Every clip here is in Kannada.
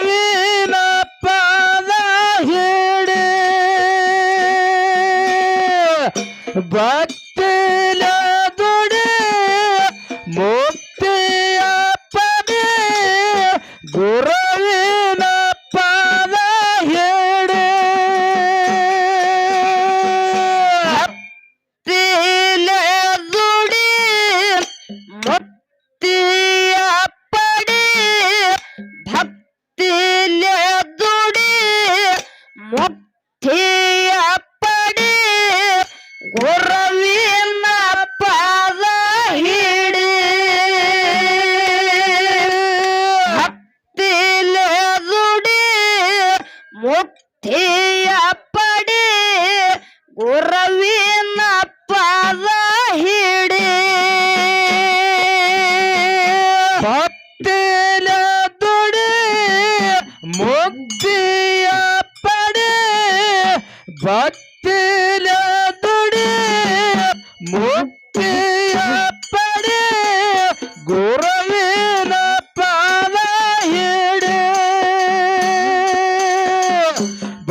ಮಾವಿನ ಪಾದ ಹಿಡಿ ಭಕ್ತ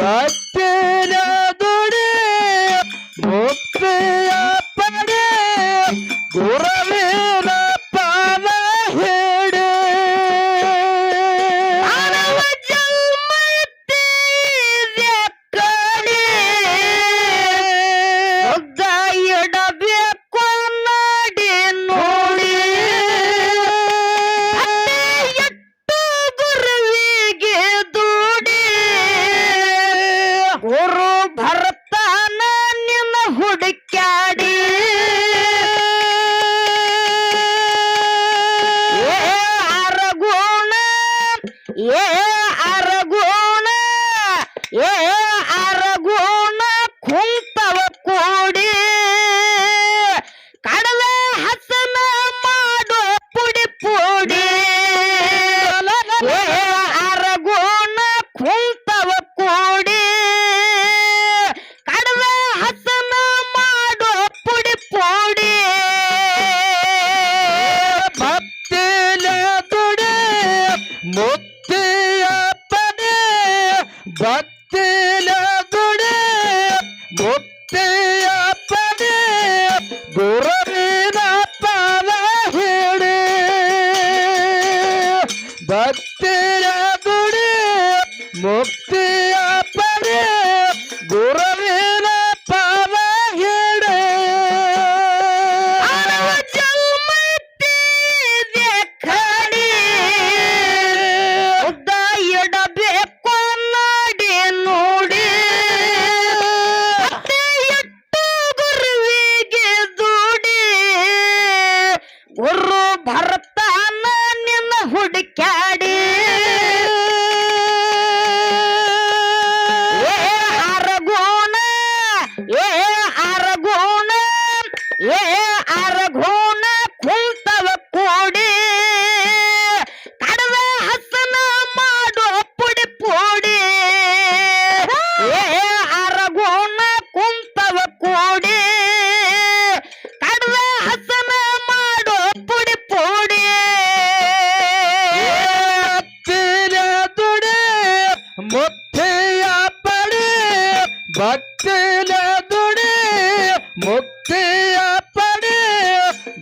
Good. Yeah.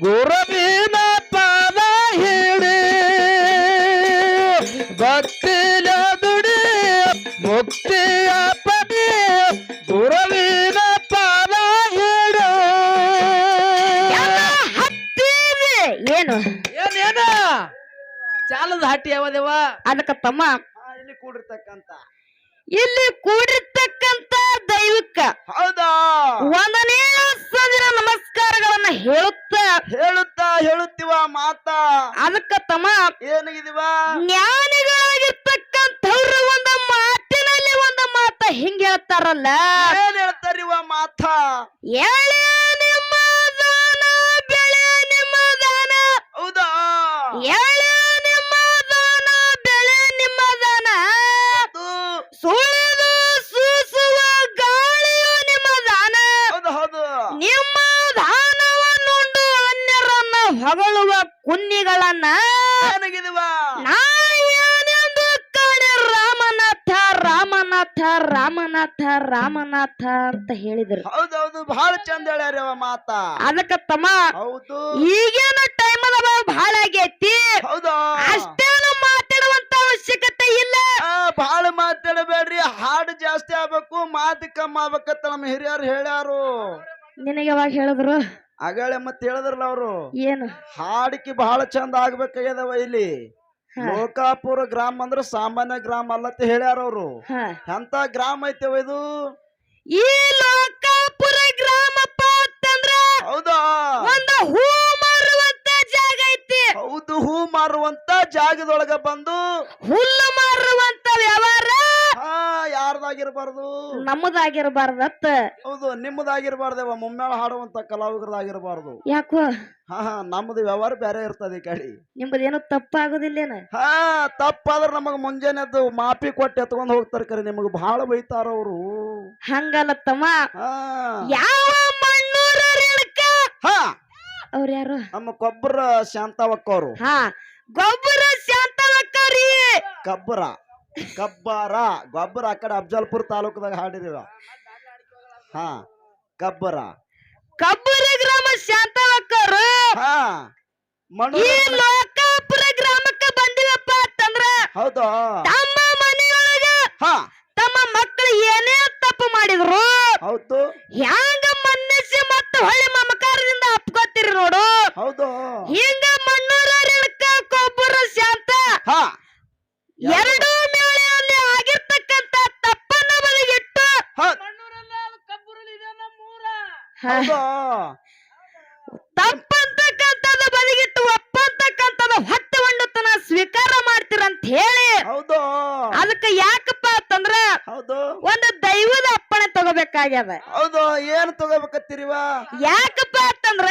ಗುರುವಿನ ಪಾದ ಹಿಡಿ ಭಕ್ತಿಯ ದುಡಿ ಮುಕ್ತಿಯ ಪಡಿ ಗುರುವಿನ ಪಾದ ಹಿಡು. ಹತ್ತೀವಿ. ಏನು? ಏನೇನ ಚಾಲದ ಹಟ್ಟಿ ಯಾವದೇವ? ಅದಕ್ಕ ತಮ್ಮ. ಇಲ್ಲಿ ಕೂಡಿರ್ತಕ್ಕಂತ. ಇಲ್ಲಿ ಕೂಡಿರ್ತಕ್ಕಂತ ದೈವಿಕ. ಹೌದಾ? ಒಂದ ಅದಕ್ಕ ತಮ್ಮ ಏನಾಗಿದೀವಾ? ಜ್ಞಾನಿಗಳಾಗಿರ್ತಕ್ಕಂಥವ್ರ ಒಂದ ಮಾತಿನಲ್ಲಿ ಒಂದ ಮಾತ ಹಿಂಗ ಹೇಳ್ತಾರಲ್ಲ. ಏನ್ ಹೇಳ್ತಾರ ಇವ ಮಾತ? ಎಳೆ ನಿಮ್ಮ ದಾನ ಬೆಳೆ ನಿಮ್ಮ ದಾನ. ಹೌದಾ? ಎಳೆ ಹೊಗಳುವ ಕುನ್ನಿಗಳನ್ನ ಏನಾಗಿದೀವ ನಾ ಏನೆಂದು ಕಡೆ ರಾಮನಾಥ ರಾಮನಾಥ ರಾಮನಾಥ ರಾಮನಾಥ ಅಂತ ಹೇಳಿದ್ರು. ಹೌದೌದು ಬಹಳ ಚಂದ ಹೇಳ್ಯಾರ ಮಾತ. ಅದಕ್ಕ ತಮ್ಮ ಹೌದು. ಈಗೇನ ಟೈಮ್ ಬಹಳ ಆಗೈತಿ. ಹೌದಾ. ಅಷ್ಟೇನು ಮಾತಾಡುವಂತ ಅವಶ್ಯಕತೆ ಇಲ್ಲ. ಬಹಳ ಮಾತಾಡಬೇಡ್ರಿ ಹಾಡು ಜಾಸ್ತಿ ಆಗ್ಬೇಕು ಮಾತು ಕಮ್ಮಿ ಆಗ್ಬೇಕಂತ ನಮ್ಮ ಹಿರಿಯರು ಹೇಳ್ಯಾರು. ನಿನಗೆ ಯಾವಾಗ ಹೇಳಿದ್ರು? ಅಗಳೆ ಮತ್ತೆ ಹೇಳಿದ್ರಲ್ಲ ಅವರು? ಏನು? ಹಾಡಿಕೆ ಬಹಳ ಚಂದ ಆಗ್ಬೇಕಾಗ್ಯದವ ಇಲ್ಲಿ. ಲೋಕಾಪುರ ಗ್ರಾಮ ಅಂದ್ರೆ ಸಾಮಾನ್ಯ ಗ್ರಾಮ ಅಲ್ಲತ್ತ ಹೇಳ್ಯಾರ ಅವರು. ಎಂತ ಗ್ರಾಮ ಐತೆವ ಇದು? ಈ ಲೋಕಾಪುರ ಅಂತಂದ್ರ ಹೌದಾ? ಒಂದು ಹೂ ಹೌದು ಹೂ ಮಾರುವಂತ ಜಾಗದೊಳಗ ಬಂದು ಹುಲ್ಲು ಮಾರುವಂತ ವ್ಯವಹಾರ ಹಾ ಯಾರ್ದಾಗಿರ್ಬಾರ್ದು? ನಮ್ಮದಾಗಿರ್ಬಾರ್ದತ್ತ. ಹೌದು ನಿಮ್ಮದಾಗಿರ್ಬಾರ್ದವ ಮುಮ್ಮೇಳ ಹಾಡುವಂತ ಕಲಾವಿಗರದಾಗಿರ್ಬಾರ್ದು ಯಾಕೋ? ಹಾ ಹಾ ನಮ್ದು ವ್ಯವಹಾರ ಬೇರೆ ಇರ್ತದೆ ಈ ಕಡೆ ನಿಮ್ಮದೇನು ತಪ್ಪಾಗೋದಿಲ್ಲೇನ? ಹಾ ತಪ್ಪಾದ್ರ ನಮಗ ಮುಂಜಾನೆ ಅದು ಮಾಪಿ ಕೊಟ್ಟು ಎತ್ಕೊಂಡ್ ಹೋಗ್ತಾರ ಕರೆ ನಿಮಗ ಬಹಳ ಬೈತಾರ ಅವರು. ಹಂಗಲ್ಲ ತಮ್ಮ ಹಾ. ಯಾವ ಮಣ್ಣೂರ ಹಾ. ಅವ್ರ ಯಾರು? ನಮ್ಮ ಕೊಬ್ಬರ ಶಾಂತವಕ್ಕ ಅವರು ಹಾ ಗೊಬ್ಬರ ಶಾಂತವಕ್ಕರಿ ಕಬ್ಬರ ಕಬ್ಬರ ಗೊಬ್ಬರ ಆ ಕಡೆ ಅಫಜಲ್ಪುರ ತಾಲೂಕದಾಗ ಹಾಡಿರಿವ ಹಾ ಕಬ್ಬರ. ಕಬ್ಬರ ಗ್ರಾಮ ಶಾಂತವಕ್ಕರು ಹಾ ಮಣ್ಣು ಈ ಲೋಕಾಪುರ ಗ್ರಾಮಕ್ಕೆ ಬಂದಿವಪ್ಪ ಅಂತಂದ್ರ ಹೌದು. ತಮ್ಮ ಮನೆಯೊಳಗ ಹಾ ತಮ್ಮ ಮಕ್ಕಳು ಏನೇ ತಪ್ಪು ಮಾಡಿದ್ರು ಹೌದು ಹ್ಯಾಂಗ ಮನ್ನಿಸಿ ಮತ್ತು ಹೊಳ್ಳಿ ಮಮಕಾರದಿಂದ ಅಪ್ಕೋತೀರಿ ನೋಡು ಹೌದು ಹಿಂಗ ಮಣ್ಣೂರ ರೇಣುಕ ಕೊಬ್ಬರ ಶಾಂತ ಹಾ ಎರಡೂ ಮೇಳೆಯಲ್ಲಿ ಆಗಿರ್ತಕ್ಕಂತ ತಪ್ಪನ್ನ ಬದಿಗಿಟ್ಟು ಹಾ ಹ, ಹೌದಾ ತಪ್ಪಂತಕ್ಕಂಥದ್ದು ಬದಿಗಿಟ್ಟು ಒಪ್ಪಂತಕ್ಕಂಥದ್ದು ಹೊಟ್ಟೆ ಒಂಡತನ ಸ್ವೀಕಾರ ಮಾಡ್ತೀರಂತ ಹೇಳಿ ಹೌದು ಅದಕ್ಕೆ ಯಾಕಪ್ಪ ಅಂತಂದ್ರ ಹೌದು ಒಂದು ದೈವದ ಅಪ್ಪಣೆ ತಗೋಬೇಕಾಗ್ಯದ ಹೌದು ಏನ್ ತಗೋಬೇಕತ್ತೀರಿವ ಯಾಕಪ್ಪ ಅಂತಂದ್ರ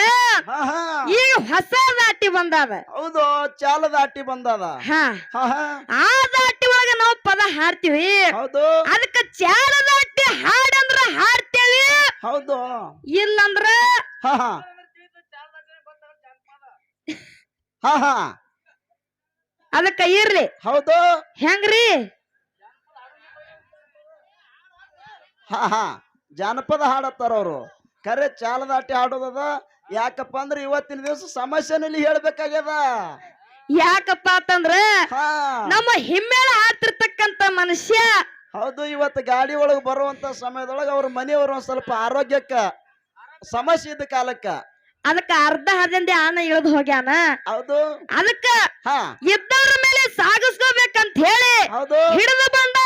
ಈಗ ಹೊಸ ದಾಟಿ ಬಂದದ. ಹೌದು ಚಾಲ ದಾಟಿ ಬಂದದ. ಹಾ. ಹಾ ಹಾ. ಆ ದಾಟಿ ಒಳಗ ನಾವು ಪದ ಹಾಡ್ತೀವಿ. ಹೌದು. ಅದಕ್ಕ ಚಾಲ ದಾಟಿ ಹಾಡಂದ್ರ ಹಾಡ್ತೇವಿ. ಹೌದು. ಇಲ್ಲಂದ್ರ ಹಾ ಹಾ. ಹಾ ಹಾ. ಅದಕ್ಕ ಇರ್ಲಿ ಹೌದು. ಹೆಂಗ್ರಿ? ಹಾ ಹಾ. ಜಾನಪದ ಹಾಡತ್ತಾರ ಅವರು. ಕರೆ ಚಾಲದಾಟಿ ಆಡೋದದ? ಯಾಕಪ್ಪ ಅಂದ್ರೆ ಇವತ್ತಿನ ದಿವಸ ಸಮಸ್ಯೆನಲ್ಲಿ ಹೇಳ್ಬೇಕಾಗ್ಯದ? ಯಾಕಪ್ಪ ಅಂತಂದ್ರ ಹಾ. ನಮ್ಮ ಹಿಮ್ಮೇಳ ಹಾಡ್ತಿರ್ತಕ್ಕಂತ ಮನುಷ್ಯ ಹೌದು ಇವತ್ತು ಗಾಡಿ ಒಳಗೆ ಬರುವಂತ ಸಮಯದೊಳಗೆ ಅವ್ರ ಮನೆಯವರು ಒಂದ್ ಸ್ವಲ್ಪ ಆರೋಗ್ಯಕ್ಕ ಸಮಸ್ಯೆ ಇದ್ದ ಕಾಲಕ್ಕ. ಅದಕ್ಕ ಅರ್ಧ ಹದಿಂದ ಆನ ಇಳಿದು ಹೋಗ್ಯಾನ. ಹೌದು. ಅದಕ್ಕ ಹಾ. ಇದ್ದವ್ರ ಮೇಲೆ ಸಾಗಿಸ್ಕೋಬೇಕಂತ ಹೇಳಿ ಹೌದು. ಹಿಡಿದು ಬಿಡಬಾರ್ದಂತ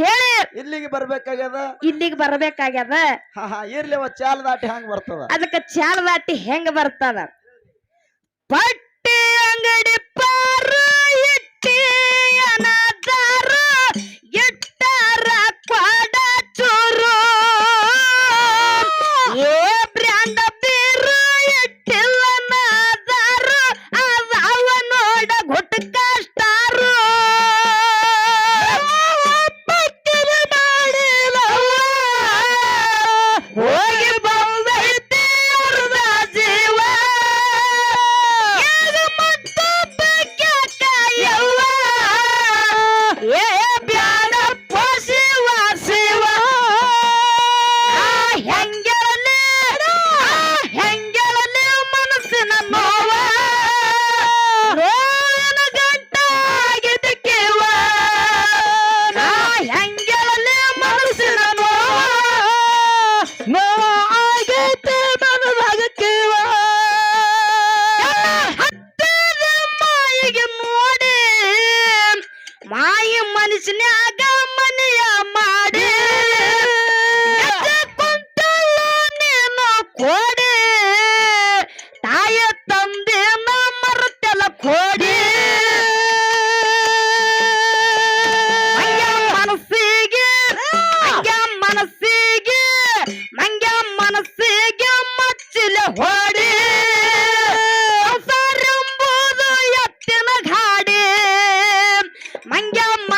ಹೇಳಿ ಇಲ್ಲಿಗೆ ಬರ್ಬೇಕಾಗ್ಯದ? ಇಲ್ಲಿಗೆ ಬರ್ಬೇಕಾಗ್ಯದ? ಹಾ ಹಾ ಇರ್ಲಿ ಅವ ಚಾಲ ದಾಟಿ ಹಂಗ ಬರ್ತದ. ಅದಕ್ಕ ಚಾಲ ದಾಟಿ ಹೆಂಗ ಬರ್ತದ? ಪಟ್ಟಿ ಅಂಗಡಿ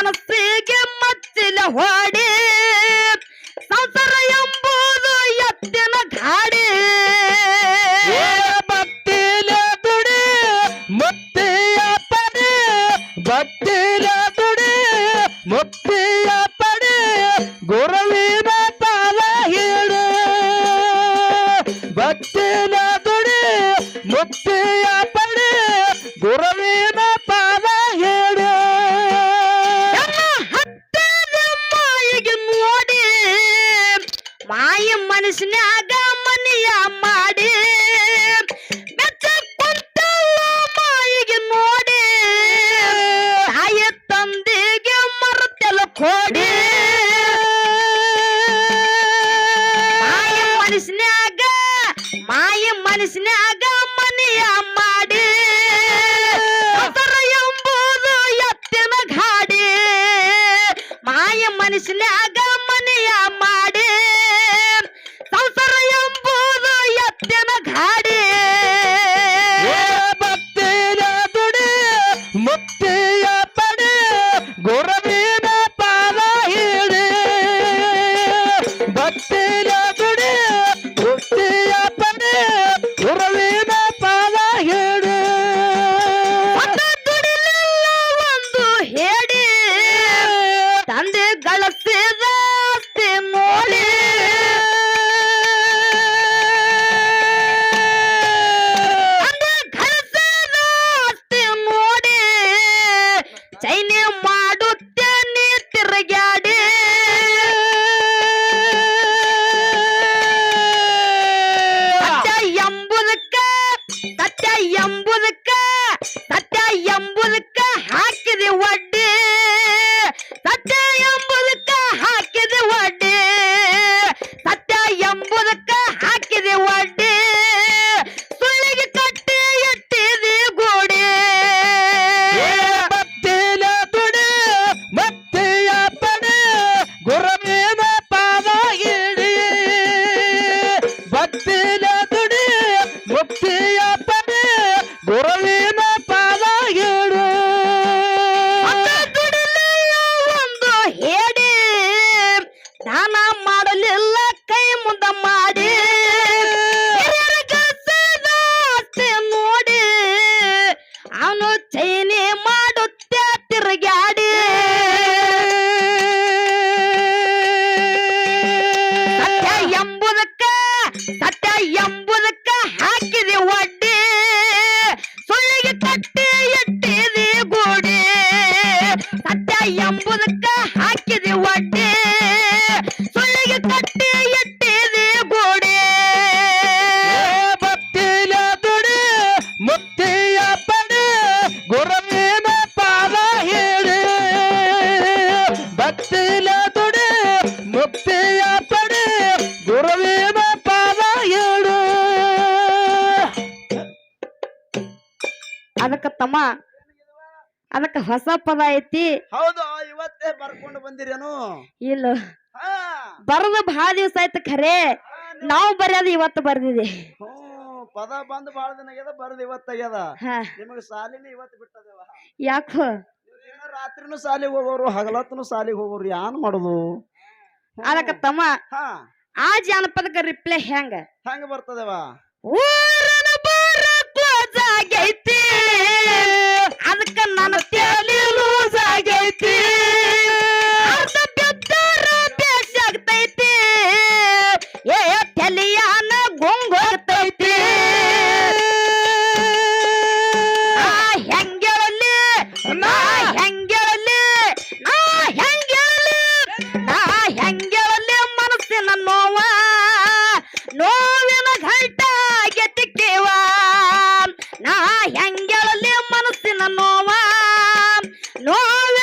ಮನಸ್ಸಿಗೆ ಮಚ್ಚಿಲೆ ಹೊಡಿ আমার ಸತ್ಯ ಎಂಬುದಕ್ಕ ಧ್ಯಾನ ಮಾಡಲಿಲ್ಲ ಕೈ ಮುಂದ ಮಾಡಿ ಕ್ರಮ ಅದಕ್ಕೆ ಹೊಸ ಪದ ಐತಿ. ಹೌದು ಇವತ್ತೇ ಬರ್ಕೊಂಡು ಬಂದಿರೇನು? ಇಲ್ಲ. ಬರದು ಬಹಳ ದಿವಸ ಆಯ್ತು ಖರೆ. ನಾವು ಬರೆಯೋದು ಇವತ್ತು ಬರ್ದಿದೆ. ಪದ ಬಂದು ಬಹಳ ದಿನ ಆಗ್ಯದ ಬರ್ದ ಇವತ್ತು ಆಗ್ಯದ. ನಿಮಗೆ ಸಾಲಿನ ಇವತ್ತು ಬಿಟ್ಟದೇವ. ಯಾಕ? ರಾತ್ರಿನೂ ಸಾಲಿಗೆ ಹೋಗೋರು ಹಗಲತ್ನು ಸಾಲಿಗೆ ಹೋಗೋರು ಯಾನ್ ಮಾಡುದು? ಅದಕ್ಕ ತಮ್ಮ ಆ ಜಾನಪದಕ್ಕೆ ರಿಪ್ಲೈ ಹೆಂಗ? ಹೆಂಗ ಬರ್ತದೇವಾ? ಊರ ಆಗೈತಿ ಅದಕ್ಕ ನನ್ನ ತಿಳಿಲು Hallelujah.